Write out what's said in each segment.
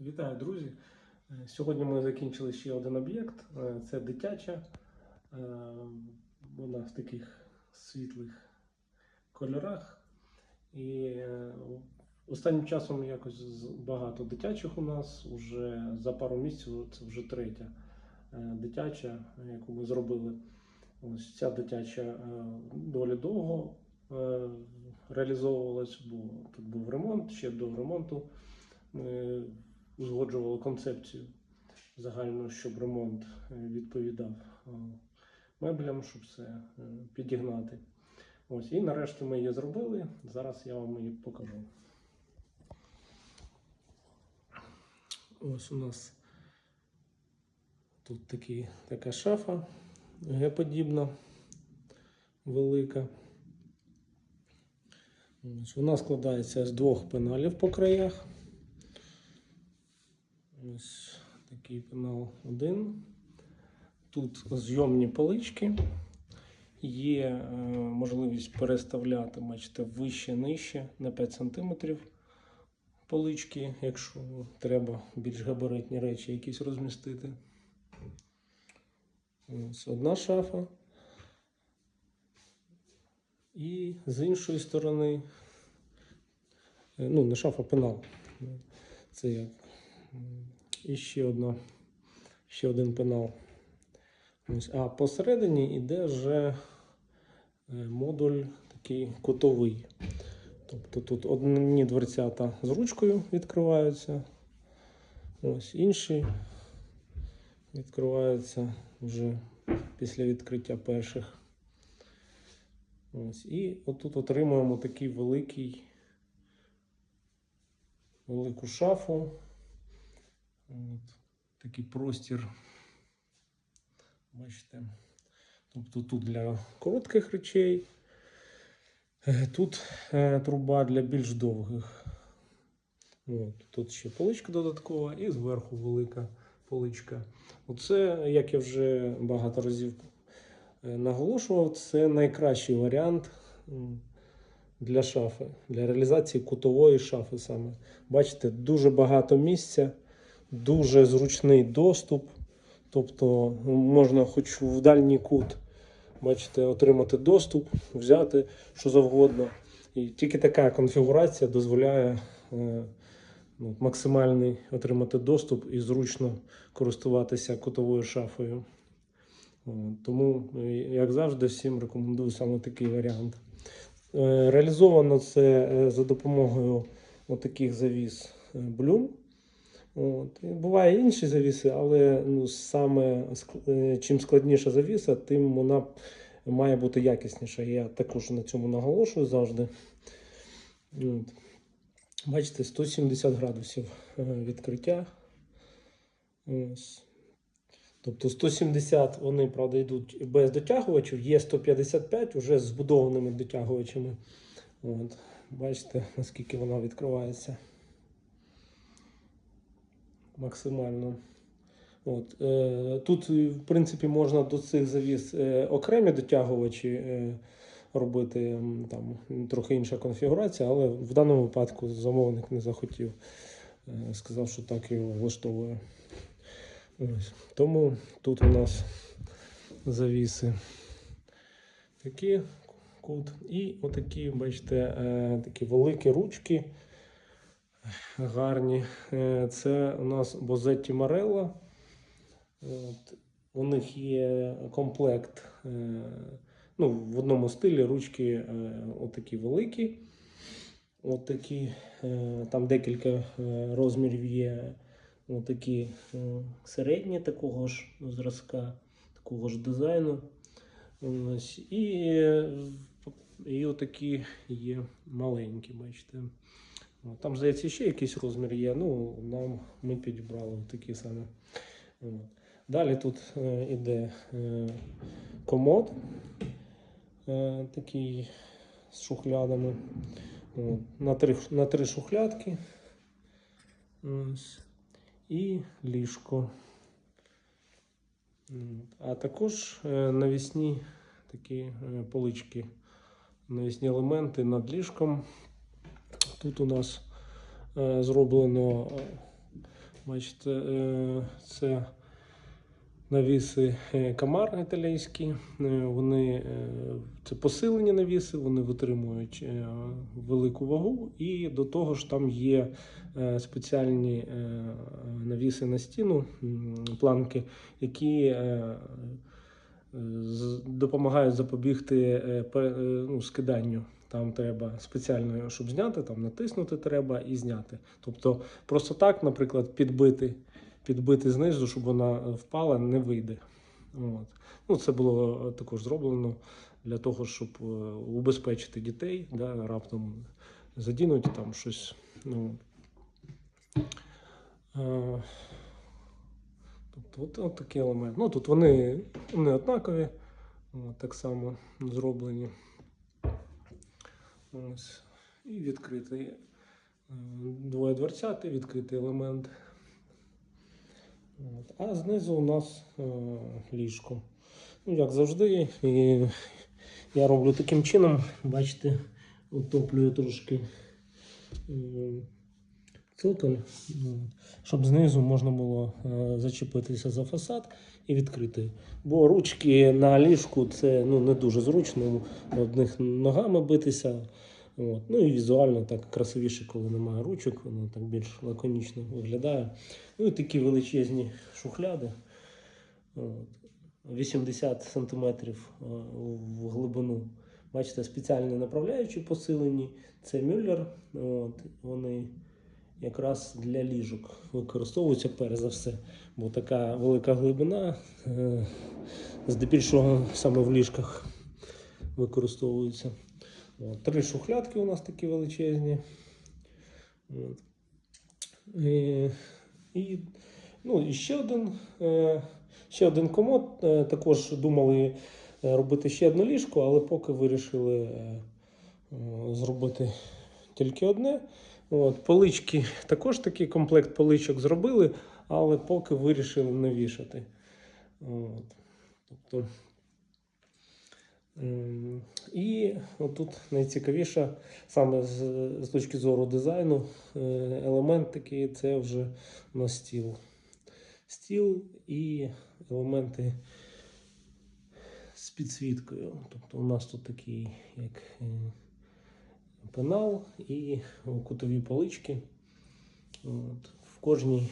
Вітаю, друзі! Е, Сьогодні ми закінчили ще один об'єкт. Е, Це дитяча. Е, Вона в таких світлих кольорах. І останнім часом якось багато дитячих у нас. Уже за пару місяців це вже третя дитяча, яку ми зробили. Ось ця дитяча доволі довго реалізовувалась, бо тут був ремонт, ще до ремонту. Ми узгоджували концепцію загальну, щоб ремонт е, відповідав е, меблям, щоб все е, підігнати. Ось, і нарешті ми її зробили. Зараз я вам її покажу. Ось у нас тут такі, така шафа Г-подібна, велика. Вона складається з двох пеналів по краях. Ось такий пенал один. Тут зйомні полички. Є е, можливість переставляти, бачите, вище, нижче на 5 см полички, якщо треба більш габаритні речі якісь розмістити. Ось одна шафа. І з іншої сторони, е, ну, не шафа, пенал. Це як І ще одна, ще один пенал. А посередині йде вже е, модуль такий кутовий. Тобто тут одні дверцята з ручкою відкриваються, ось інші відкриваються вже після відкриття перших. Ось, і отут отримуємо такий великий велику шафу. От, такий простір. Бачите. Тобто тут для коротких речей, е, тут е, труба для більш довгих. От, тут ще поличка додаткова і зверху велика поличка. Оце, як я вже багато разів е, наголошував, це найкращий варіант для шафи, для реалізації кутової шафи саме. Бачите, дуже багато місця дуже зручний доступ. Тобто можна хоч в дальній кут, бачите, отримати доступ, взяти що завгодно. І тільки така конфігурація дозволяє е, ну, максимальний отримати доступ і зручно користуватися кутовою шафою. Тому, е, як завжди, всім рекомендую саме такий варіант. Е, Реалізовано це за допомогою таких завіс Bloom. От. Буває інші завіси, але ну, саме е, чим складніша завіса, тим вона має бути якісніша. Я також на цьому наголошую завжди. От. Бачите, 170 градусів е, відкриття. Ось. Тобто 170 вони, правда, йдуть без дотягувачів, є 155 вже з збудованими дотягувачами. От. Бачите, наскільки вона відкривається максимально. От, е, тут, е, в принципі, можна до цих завіс е, окремі дотягувачі робити, там трохи інша конфігурація, але в даному випадку замовник не захотів. Сказав, що так його влаштовує. Ось. Тому тут у нас завіси такі кут. І отакі, бачите, такі великі ручки гарні. Е, Це у нас Бозетті Марелла. У них є комплект. е, Ну, в одному стилі ручки е, отакі великі. Отакі, там декілька розмірів є. Отакі середні такого ж зразка, такого ж дизайну. Ось. І, і отакі є маленькі, бачите. О, Там, здається, ще якийсь розмір є. Ну, нам ми підібрали такі саме. Далі тут е, іде е, комод е, такий з шухлядами. На, три, на три шухлядки. Ось. І ліжко. А також навісні такі полички, навісні елементи над ліжком. Тут у нас е, зроблено Бачите, е, це навіси е, Камар італійські. Вони це посилені навіси, вони витримують велику вагу, і до того ж там є спеціальні навіси на стіну, планки, які допомагають запобігти ну, скиданню. Там треба спеціально, щоб зняти, там натиснути треба і зняти. Тобто просто так, наприклад, підбити, підбити знизу, щоб вона впала, не вийде. От. Ну, це було також зроблено для того, щоб е, убезпечити дітей, да, раптом задінуть там щось. Ну, е, тобто, от, от такий елемент. Ну, тут вони, вони однакові, так само зроблені. Ось. І відкритий е, двоє дверцят і відкритий елемент. А знизу у нас е, ліжко. Ну, як завжди, і я роблю таким чином, бачите, утоплюю трошки е, цоколь, ну, щоб знизу можна було е, зачепитися за фасад і відкрити. Бо ручки на ліжку це ну, не дуже зручно, одних ногами битися. От. Ну і візуально так красивіше, коли немає ручок, воно так більш лаконічно виглядає. Ну і такі величезні шухляди. От. 80 см в глибину. Бачите, спеціальні направляючі посилені. Це мюллер. От. Вони якраз для ліжок використовуються перш за все. Бо така велика глибина, е, здебільшого саме в ліжках використовується. Три шухлядки у нас такі величезні. І, і, ну, ще один, е, ще один комод. Е, також думали робити ще одне ліжко, але поки вирішили зробити тільки одне. От, полички також такий комплект поличок зробили, але поки вирішили не вішати. От. Тобто, ем, і отут найцікавіше, саме з, з точки зору дизайну, е, елемент такий це вже на стіл. Стіл і елементи з підсвіткою. Тобто у нас тут такий як е, пенал і кутові полички. От. В кожній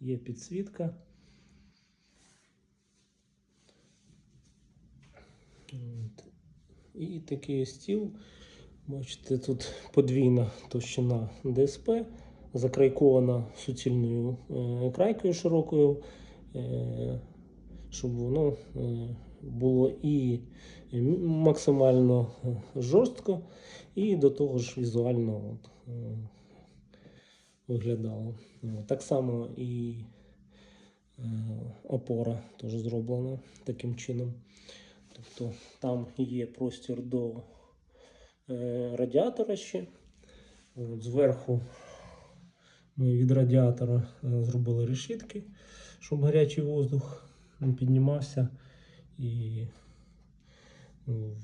є підсвітка. От. І такий стіл. Бачите, тут подвійна товщина ДСП, закрайкована суцільною е, крайкою широкою, е, щоб воно е, було і максимально е, жорстко, і до того ж візуально от, е, виглядало. Так само і опора теж зроблена таким чином. Тобто там є простір до радіатора ще. От, зверху ми від радіатора зробили решітки, щоб гарячий воздух не піднімався і ну,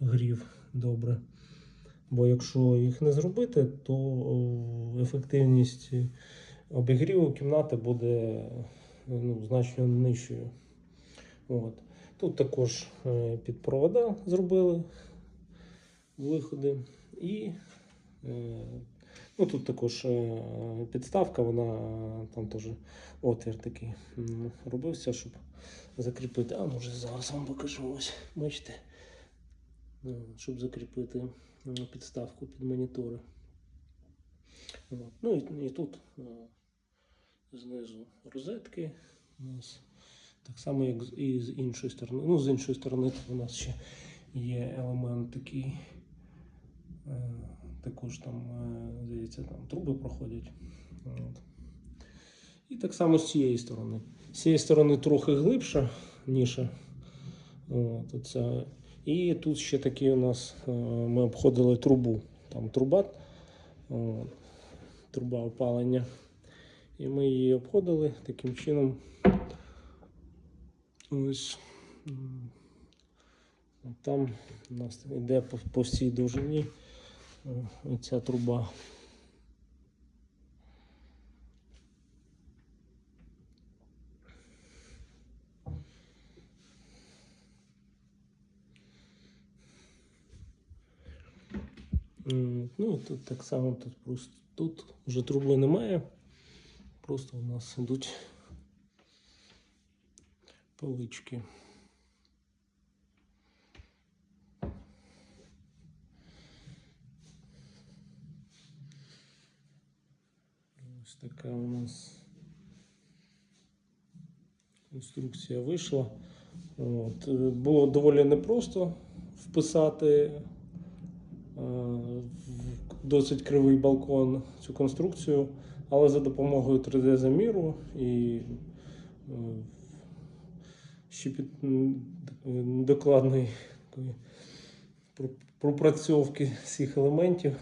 грів добре. Бо якщо їх не зробити, то ефективність обігріву кімнати буде ну, значно нижчою. От. Тут також е, під провода зробили виходи. І е, ну, тут також е, підставка, вона там теж отвір такий робився, щоб закріпити. А може зараз вам покажу ось. Бачите? Е, Щоб закріпити підставку під монітори. Ну і, і тут е, знизу розетки у нас. Так само, як і з іншої сторони. Ну, з іншої сторони у нас ще є елемент такий. Також там, е, здається, там труби проходять. От. І так само з цієї сторони. З цієї сторони трохи глибша ніша. От, оця. І тут ще такі у нас е, ми обходили трубу. Там труба, от, труба опалення. І ми її обходили таким чином. Ось. Там у нас йде по всій довжині ця труба. Ну і тут так само тут просто тут вже труби немає, просто у нас йдуть палички. Нас конструкція вийшла. От. е, Було доволі непросто вписати е, в досить кривий балкон цю конструкцію, але за допомогою 3D-заміру і е, ще під докладної пропрацьовки всіх елементів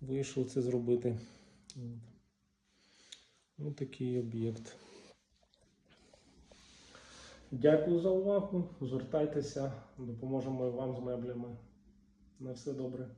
вийшло це зробити. Ось такий об'єкт. Дякую за увагу. Звертайтеся, допоможемо вам з меблями. На все добре.